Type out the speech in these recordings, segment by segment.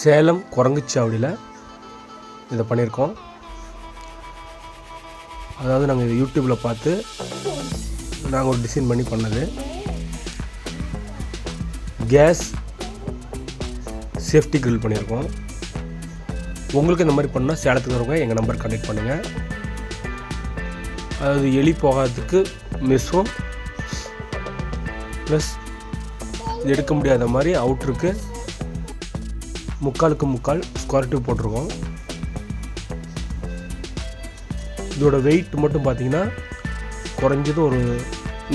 சேலம் குரங்குச்சாவடியில் இதை பண்ணியிருக்கோம். அதாவது நாங்கள் இது யூடியூப்பில் பார்த்து நாங்கள் ஒரு டிசைன் பண்ணி பண்ணது. கேஸ் சேஃப்டி க்ரில் பண்ணியிருக்கோம். உங்களுக்கு இந்த மாதிரி பண்ணால் சேலத்துக்கு வரவங்க எங்கள் நம்பர் கண்டெக்ட் பண்ணுங்கள் அதாவது எலி போகாததுக்கு மெஸ்ஸும் ப்ளஸ் எடுக்க முடியாத மாதிரி அவுட்ருக்கு முக்காலுக்கு முக்கால் ஸ்கொயர் டியூப் போட்டிருக்கோம். இதோட வெயிட் மட்டும் பார்த்தீங்கன்னா குறைஞ்சது ஒரு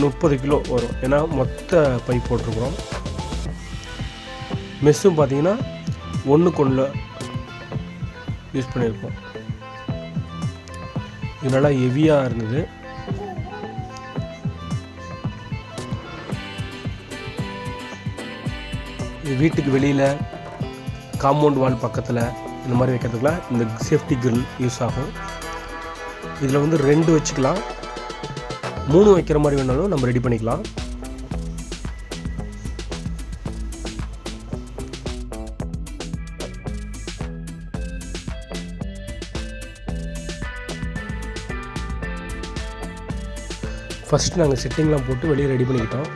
முப்பது கிலோ வரும். ஏன்னா மொத்த பைப் போட்டிருக்குறோம். மெஸ்ஸும் பார்த்தீங்கன்னா ஒன்றுக்கு ஒன்று யூஸ் பண்ணியிருக்கோம். இது நல்லா ஹெவியாக இருந்தது. வீட்டுக்கு வெளியில் காம்பவுண்ட் வால் பக்கத்தில் இந்த மாதிரி வைக்கிறதுக்குலாம் இந்த சேஃப்டி கிரில் யூஸ் ஆகும். இதில் வந்து ரெண்டு வச்சுக்கலாம். மூணு வைக்கிற மாதிரி வேணாலும் நம்ம ரெடி பண்ணிக்கலாம். ஃபஸ்ட்டு நாங்கள் செட்டிங்லாம் போட்டு வெளியே ரெடி பண்ணிக்கிட்டோம்.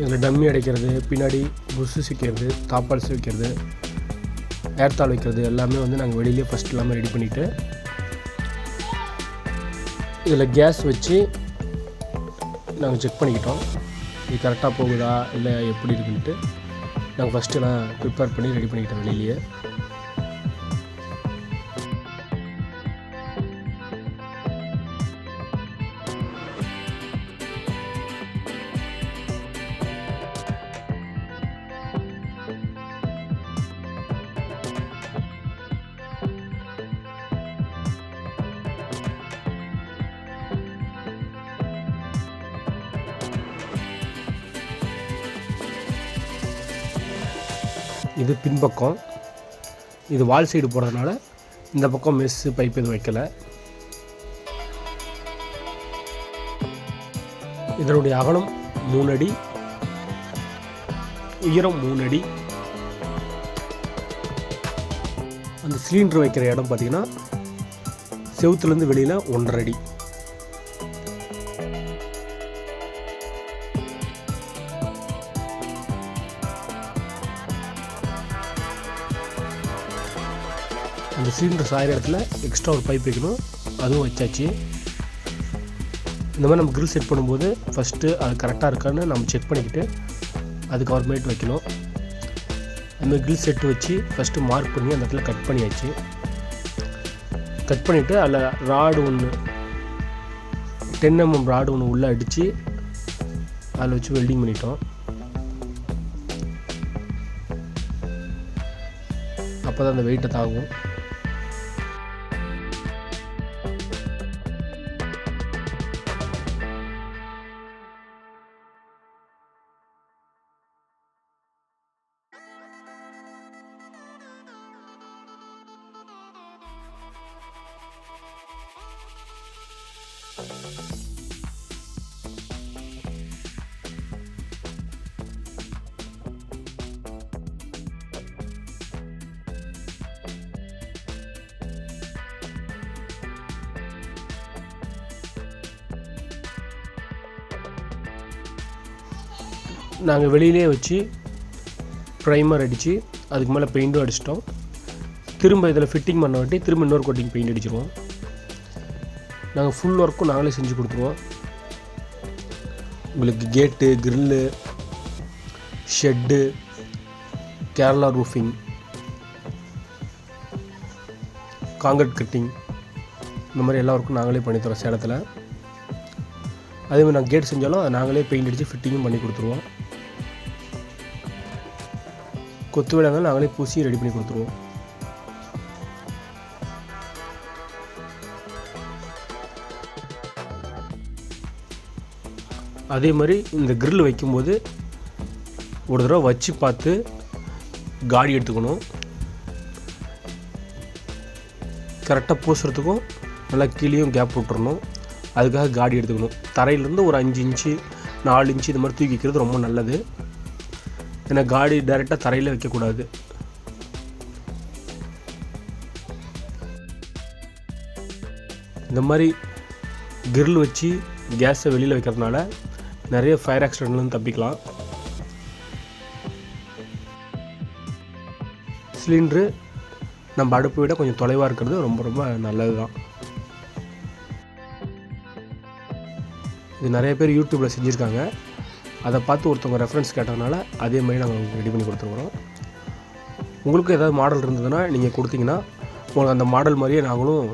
இதில் டம்மி அடைக்கிறது பின்னாடி புஷ்ஷு சிக்கிறது தாப்பால்ஸ் வைக்கிறது ஏர்த்தாள் வைக்கிறது எல்லாமே வந்து நாங்கள் வெளியிலே ஃபஸ்ட் எல்லாமே ரெடி பண்ணிவிட்டு இதில் கேஸ் வச்சு நாங்கள் செக் பண்ணிக்கிட்டோம். இது கரெக்டாக போகுதா? இல்லை எப்படி இருக்குன்ட்டு நாங்கள் ஃபஸ்ட்டு எல்லாம் ப்ரிப்பேர் பண்ணி ரெடி பண்ணிக்கிட்டோம் வெளியிலேயே. இது பின்பக்கம். இது வால் சைடு போகிறதுனால இந்த பக்கம் மெஸ்ஸு பைப் எதுவும் வைக்கல. இதனுடைய அகலம் மூணு அடி. உயரம் மூணு அடி. அந்த சிலிண்டர் வைக்கிற இடம் பார்த்தீங்கன்னா செவுத்துலேருந்து வெளியில் ஒன்றரை அடி. சிலிண்டர் சாயிற இடத்துல எக்ஸ்ட்ரா ஒரு பைப் வைக்கணும். அதுவும் வச்சாச்சு. இந்த மாதிரி நம்ம கிரில் செட் பண்ணும்போது ஃபஸ்ட்டு அது கரெக்டாக இருக்கான்னு நம்ம செக் பண்ணிக்கிட்டு அதுக்கு அப்புறமேட்டு வைக்கணும். அந்த கிரில் செட்டு வச்சு ஃபஸ்ட்டு மார்க் பண்ணி அந்த இடத்துல கட் பண்ணியாச்சு. கட் பண்ணிவிட்டு அதில் ராடு ஒன்று டென் mm எம்எம் ராடு ஒன்று உள்ளே அடித்து அதில் வச்சு வெல்டிங் பண்ணிட்டோம். அப்போ தான் அந்த வெயிட்டை தாங்கும். நாங்கள் வெளியிலே வச்சு ப்ரைமர் அடித்து அதுக்கு மேலே பெயிண்ட்டும் அடிச்சிட்டோம். திரும்ப இதில் ஃபிட்டிங் பண்ண வாட்டி திரும்ப இன்னொரு கோட்டிங் பெயிண்ட் அடிச்சிருவோம். நாங்கள் ஃபுல் ஒர்க்கும் நாங்களே செஞ்சு கொடுத்துருவோம். உங்களுக்கு gate grill shed Kerala roofing concrete cutting இந்த மாதிரி எல்லா ஒர்க்கும் நாங்களே பண்ணித்தரோம் சேலத்தில். அதேமாதிரி நாங்கள் கேட் செஞ்சாலும் அதை நாங்களே பெயிண்ட் அடித்து ஃபிட்டிங்கும் பண்ணி கொடுத்துருவோம். கொத்து விடாங்க நாங்களே பூசி ரெடி பண்ணி கொடுத்துருவோம். அதே மாதிரி இந்த கிரில் வைக்கும்போது ஒரு தடவை வச்சு பார்த்து காடி எடுத்துக்கணும். கரெக்டாக பூசுறதுக்கும் நல்லா கீழேயும் கேப் விட்டுறணும். அதுக்காக காடி எடுத்துக்கணும். தரையிலேருந்து ஒரு அஞ்சு இன்ச்சு நாலு இன்ச்சு இது மாதிரி தூக்கி வைக்கிறது ரொம்ப நல்லது. ஏன்னா காடி டைரெக்டாக தரையில் வைக்கக்கூடாது. இந்த மாதிரி கிரில் வச்சு கேஸை வெளியில் வைக்கிறதுனால நிறைய ஃபயர் ஆக்சிடென்ட்லேருந்து தப்பிக்கலாம். சிலிண்ட்ரு நம்ம அடுப்பை விட கொஞ்சம் தொலைவாக இருக்கிறது ரொம்ப ரொம்ப நல்லது தான் இது நிறைய பேர் யூடியூப்பில் செஞ்சுருக்காங்க. அதை பார்த்து ஒருத்தவங்க ரெஃபரன்ஸ் கேட்டதுனால அதே மாதிரி நாங்கள் உங்களுக்கு ரெடி பண்ணி கொடுத்துருக்குறோம். உங்களுக்கு ஏதாவது மாடல் இருந்ததுன்னா நீங்கள் கொடுத்தீங்கன்னா உங்களுக்கு அந்த மாடல் மாதிரியே நாங்களும்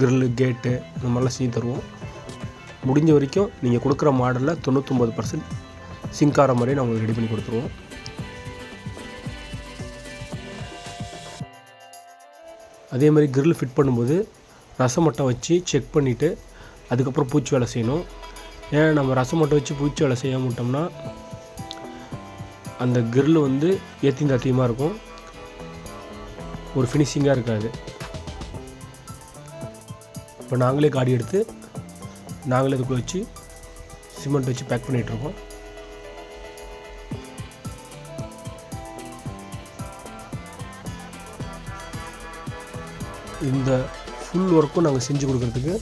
கிரில்லு கேட்டு இந்த மாதிரிலாம் செஞ்சு தருவோம். முடிஞ்ச வரைக்கும் நீங்கள் கொடுக்குற மாடலில் தொண்ணூற்றொம்பது பர்சன்ட் சிங்கார மாதிரியே நான் உங்களுக்கு ரெடி பண்ணி கொடுத்துருவோம். அதே மாதிரி கிரில் ஃபிட் பண்ணும்போது ரசமட்டை வச்சு செக் பண்ணிவிட்டு அதுக்கப்புறம் பூச்சி வேலை செய்யணும். ஏன்னா நம்ம ரசமட்டை வச்சு பூச்சி வேலை செய்ய விட்டோம்னா அந்த கிரில் வந்து ஏற்றி தத்தியமாக இருக்கும். ஒரு ஃபினிஷிங்காக இருக்காது. இப்போ நாங்களே காடி எடுத்து நாங்களே இதுக்குள்ள வச்சு சிமெண்ட் வச்சு பேக் பண்ணிகிட்ருக்கோம் இந்த ஃபுல் ஒர்க்கும் நாங்கள் செஞ்சு கொடுக்குறதுக்கு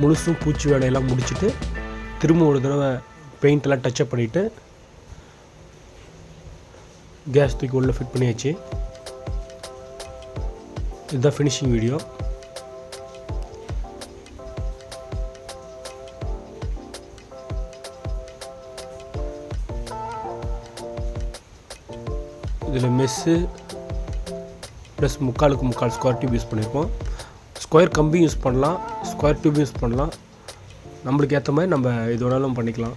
முழுசும் பூச்சி வேலையெல்லாம் முடிச்சுட்டு திரும்ப ஒரு தடவை பெயிண்டெல்லாம் டச்சப் பண்ணிவிட்டு கேஸ் தூக்கி உள்ளே ஃபிட் பண்ணியாச்சு. இதுதான் ஃபினிஷிங் வீடியோ இதில் மெஸ்ஸு ப்ளஸ் முக்காலுக்கு முக்கால் ஸ்கொயர் டியூப் யூஸ் பண்ணியிருக்கோம் ஸ்கொயர் கம்பி யூஸ் பண்ணலாம். ஸ்கொயர் டியூப் யூஸ் பண்ணலாம். நம்மளுக்கு ஏற்ற மாதிரி நம்ம இது வேணாலும் பண்ணிக்கலாம்.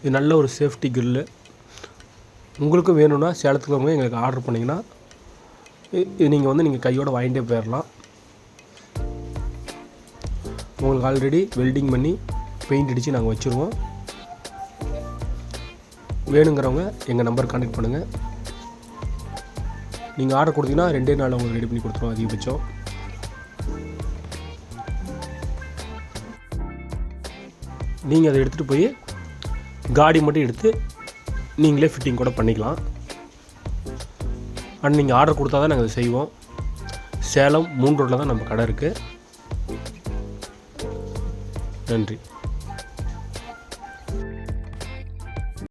இது நல்ல ஒரு சேஃப்டி கிரில்லு உங்களுக்கும் வேணும்னா சேலத்துக்கு வரவங்க எங்களுக்கு ஆர்டர் பண்ணிங்கன்னா இது நீங்கள் வந்து நீங்கள் கையோடு வாங்கிட்டே போயிடலாம் உங்களுக்கு ஆல்ரெடி வெல்டிங் பண்ணி பெயிண்ட் அடித்து நாங்கள் வச்சுருவோம். வேணுங்கிறவங்க எங்கள் நம்பர் கான்டெக்ட் பண்ணுங்கள் நீங்கள் ஆர்டர் கொடுத்தீங்கன்னா ரெண்டே நாள் உங்களுக்கு ரெடி பண்ணி கொடுத்துருவோம் அதிகபட்சம். நீங்கள் அதை எடுத்துகிட்டு போய் காடி மட்டும் எடுத்து நீங்களே ஃபிட்டிங் கூட பண்ணிக்கலாம். அண்ட் நீங்கள் ஆர்டர் கொடுத்தா தான் நாங்கள் அதை செய்வோம். சேலம் மூன் ரோட்டில் தான் நம்ம கடை இருக்குது நன்றி.